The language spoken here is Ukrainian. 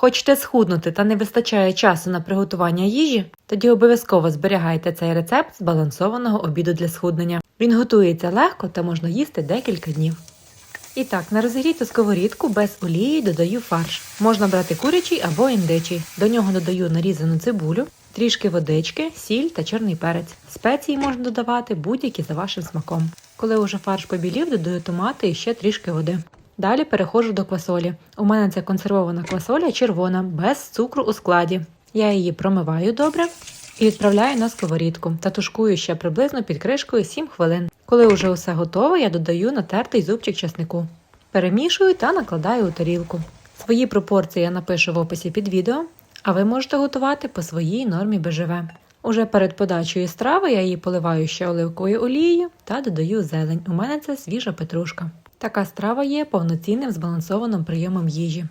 Хочете схуднути та не вистачає часу на приготування їжі? Тоді обов'язково зберігайте цей рецепт збалансованого обіду для схуднення. Він готується легко та можна їсти декілька днів. І так, на розігріту сковорідку без олії додаю фарш. Можна брати курячий або індичий. До нього додаю нарізану цибулю, трішки водички, сіль та чорний перець. Спеції можна додавати будь-які за вашим смаком. Коли уже фарш побілів, додаю томати і ще трішки води. Далі переходжу до квасолі. У мене це консервована квасоля червона, без цукру у складі. Я її промиваю добре і відправляю на сковорідку та тушкую ще приблизно під кришкою 7 хвилин. Коли вже усе готове, я додаю натертий зубчик часнику. Перемішую та накладаю у тарілку. Свої пропорції я напишу в описі під відео, а ви можете готувати по своїй нормі БЖВ. Уже перед подачею страви я її поливаю ще оливковою олією та додаю зелень. У мене це свіжа петрушка. Така страва є повноцінним збалансованим прийомом їжі.